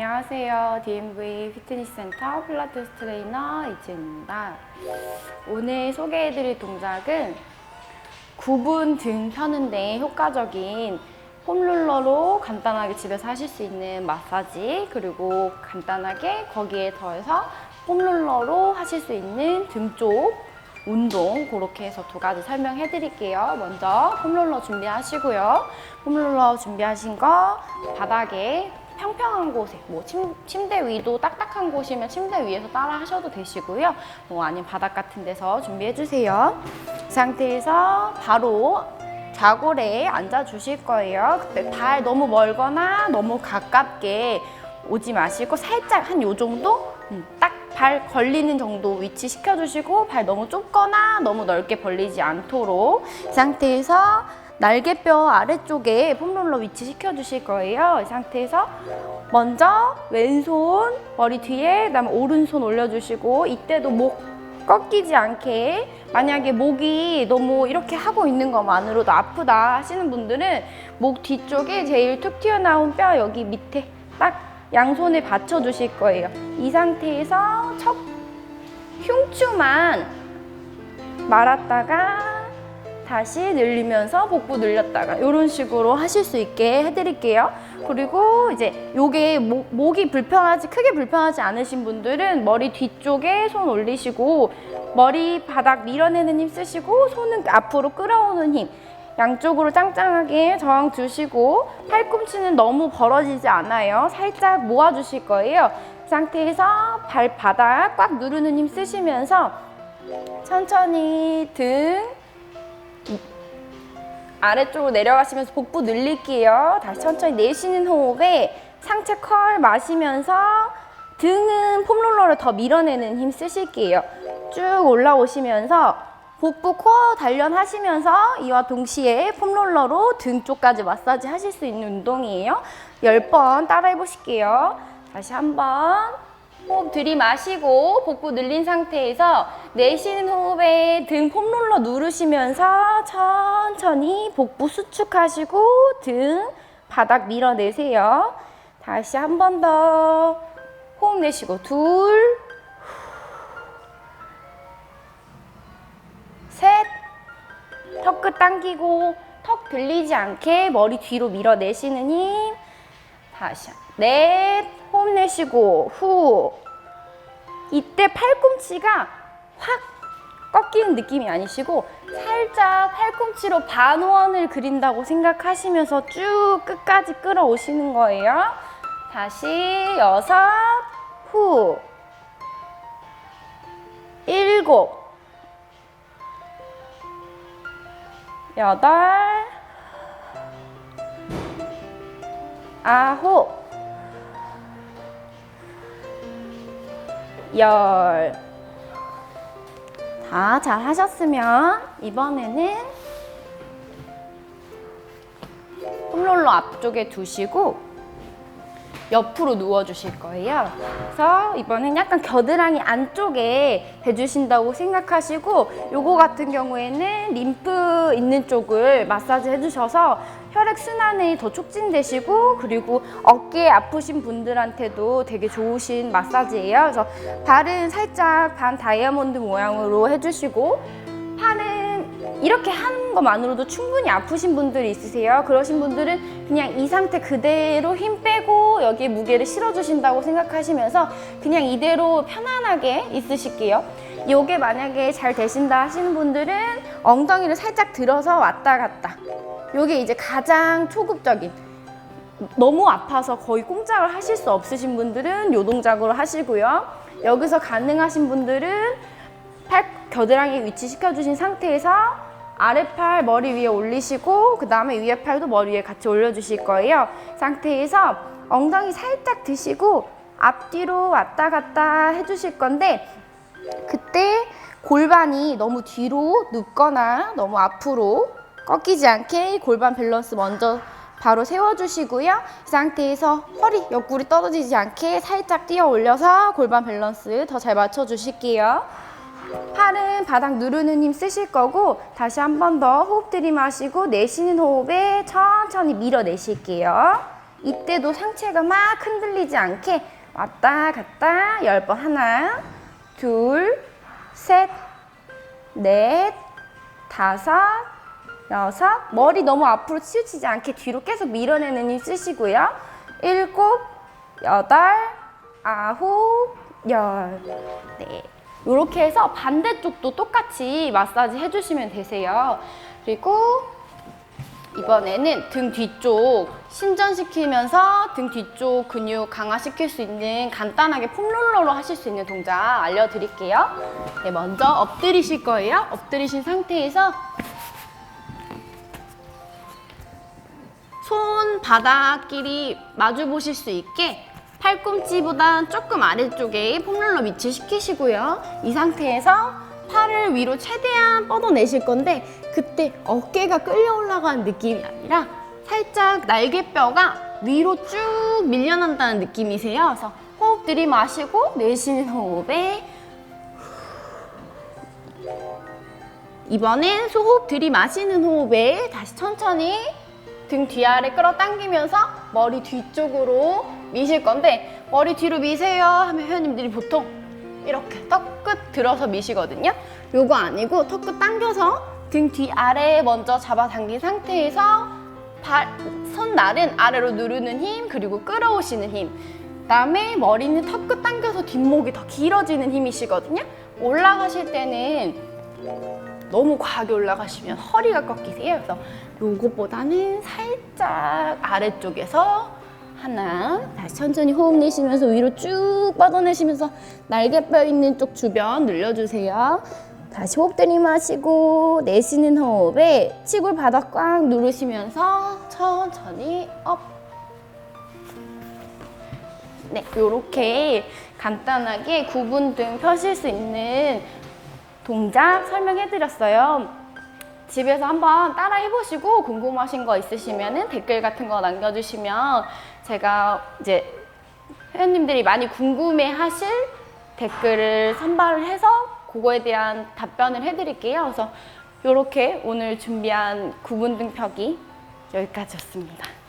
안녕하세요. DMV 피트니스 센터 필라테스 트레이너 이지은입니다. 오늘 소개해드릴 동작은 구분 등 펴는데 효과적인 홈롤러로 간단하게 집에서 하실 수 있는 마사지 그리고 간단하게 거기에 더해서 홈롤러로 하실 수 있는 등 쪽 운동 그렇게 해서 두 가지 설명해 드릴게요. 먼저 홈롤러 준비하시고요. 홈롤러 준비하신 거 바닥에 평평한 곳에 뭐 침, 침대 위도 딱딱한 곳이면 침대 위에서 따라 하셔도 되시고요. 뭐 아니면 바닥 같은 데서 준비해 주세요. 이 상태에서 바로 좌골에 앉아 주실 거예요. 그때 발 너무 멀거나 너무 가깝게 오지 마시고 살짝 한 요 정도 음, 딱발 걸리는 정도 위치 시켜주시고 발 너무 좁거나 너무 넓게 벌리지 않도록 이 상태에서 날개뼈 아래쪽에 폼롤러 위치 시켜 주실 거예요. 이 상태에서 먼저 왼손 머리 뒤에 그다음에 오른손 올려주시고 이때도 목 꺾이지 않게 만약에 목이 너무 이렇게 하고 있는 것만으로도 아프다 하시는 분들은 목 뒤쪽에 제일 툭 튀어나온 뼈 여기 밑에 딱 양손에 받쳐 주실 거예요. 이 상태에서 첫 흉추만 말았다가 다시 늘리면서 복부 늘렸다가 이런 식으로 하실 수 있게 해드릴게요. 그리고 이제 요게 목, 목이 불편하지 크게 불편하지 않으신 분들은 머리 뒤쪽에 손 올리시고 머리 바닥 밀어내는 힘 쓰시고 손은 앞으로 끌어오는 힘 양쪽으로 짱짱하게 저항 주시고 팔꿈치는 너무 벌어지지 않아요. 살짝 모아주실 거예요. 이 상태에서 발바닥 꽉 누르는 힘 쓰시면서 천천히 등 아래쪽으로 내려가시면서 복부 늘릴게요. 다시 천천히 내쉬는 호흡에 상체 컬 마시면서 등은 폼롤러를 더 밀어내는 힘 쓰실게요. 쭉 올라오시면서 복부 코어 단련하시면서 이와 동시에 폼롤러로 등 쪽까지 마사지 하실 수 있는 운동이에요. 10번 따라해 보실게요. 다시 한번 호흡 들이마시고 복부 늘린 상태에서 내쉬는 호흡에 등 폼롤러 누르시면서 천천히 복부 수축하시고 등 바닥 밀어내세요. 다시 한 번 더 호흡 내쉬고 둘, 셋, 턱 끝 당기고 턱 들리지 않게 머리 뒤로 밀어내시는 힘. 다시 한- 넷, 내쉬고 후. 이때 팔꿈치가 확 꺾이는 느낌이 아니시고 살짝 팔꿈치로 반원을 그린다고 생각하시면서 쭉 끝까지 끌어오시는 거예요. 다시 여섯, 후, 일곱, 여덟, 아홉, 열. 다 잘 하셨으면 이번에는 홈롤러 앞쪽에 두시고 옆으로 누워 주실 거예요. 그래서 이번엔 약간 겨드랑이 안쪽에 해주신다고 생각하시고 요거 같은 경우에는 림프 있는 쪽을 마사지 해주셔서 혈액 순환이 더 촉진되시고 그리고 어깨 아프신 분들한테도 되게 좋으신 마사지예요. 그래서 발은 살짝 반 다이아몬드 모양으로 해주시고 팔은 이렇게 하는 것만으로도 충분히 아프신 분들이 있으세요. 그러신 분들은 그냥 이 상태 그대로 힘 빼고 여기에 무게를 실어주신다고 생각하시면서 그냥 이대로 편안하게 있으실게요. 요게 만약에 잘 되신다 하시는 분들은 엉덩이를 살짝 들어서 왔다 갔다. 요게 이제 가장 초급적인 너무 아파서 거의 꼼짝을 하실 수 없으신 분들은 요 동작으로 하시고요. 여기서 가능하신 분들은 팔 겨드랑이 위치 시켜주신 상태에서 아래팔 머리 위에 올리시고 그 다음에 위에 팔도 머리 위에 같이 올려주실 거예요. 상태에서 엉덩이 살짝 드시고 앞뒤로 왔다 갔다 해주실 건데 그때 골반이 너무 뒤로 눕거나 너무 앞으로 꺾이지 않게 골반 밸런스 먼저 바로 세워주시고요. 이 상태에서 허리 옆구리 떨어지지 않게 살짝 뛰어 올려서 골반 밸런스 더 잘 맞춰주실게요. 팔은 바닥 누르는 힘 쓰실 거고 다시 한 번 더 호흡 들이마시고 내쉬는 호흡에 천천히 밀어내실게요. 이때도 상체가 막 흔들리지 않게 왔다 갔다 열 번 하나, 둘, 셋, 넷, 다섯, 여섯. 머리 너무 앞으로 치우치지 않게 뒤로 계속 밀어내는 힘 쓰시고요. 일곱, 여덟, 아홉, 열. 네. 이렇게 해서 반대쪽도 똑같이 마사지 해주시면 되세요. 그리고 이번에는 등 뒤쪽 신전시키면서 등 뒤쪽 근육 강화시킬 수 있는 간단하게 폼롤러로 하실 수 있는 동작 알려드릴게요. 네, 먼저 엎드리실 거예요. 엎드리신 상태에서 손 바닥끼리 마주 보실 수 있게 팔꿈치보다 조금 아래쪽에 폼롤러 위치 시키시고요. 이 상태에서 팔을 위로 최대한 뻗어내실 건데 그때 어깨가 끌려 올라가는 느낌이 아니라 살짝 날개뼈가 위로 쭉 밀려난다는 느낌이세요. 그래서 호흡 들이마시고 내쉬는 호흡에 이번엔 소호흡 들이마시는 호흡에 다시 천천히 등 뒤아래 끌어당기면서 머리 뒤쪽으로 미실 건데 머리 뒤로 미세요 하면 회원님들이 보통 이렇게 턱 끝 들어서 미시거든요. 요거 아니고 턱 끝 당겨서 등 뒤아래 먼저 잡아당긴 상태에서 발, 손날은 아래로 누르는 힘 그리고 끌어오시는 힘 그다음에 머리는 턱 끝 당겨서 뒷목이 더 길어지는 힘이시거든요. 올라가실 때는 너무 과하게 올라가시면 허리가 꺾이세요. 그래서 요것보다는 살짝 아래쪽에서 하나 다시 천천히 호흡 내쉬면서 위로 쭉 뻗어내시면서 날개뼈 있는 쪽 주변 늘려주세요. 다시 호흡 들이마시고 내쉬는 호흡에 치골 바닥 꽉 누르시면서 천천히 업. 네, 요렇게 간단하게 구분 등 펴실 수 있는 동작 설명해 드렸어요. 집에서 한번 따라 해보시고 궁금하신 거 있으시면 댓글 같은 거 남겨주시면 제가 이제 회원님들이 많이 궁금해 하실 댓글을 선발을 해서 그거에 대한 답변을 해드릴게요. 그래서 이렇게 오늘 준비한 구분 등 펴기 여기까지였습니다.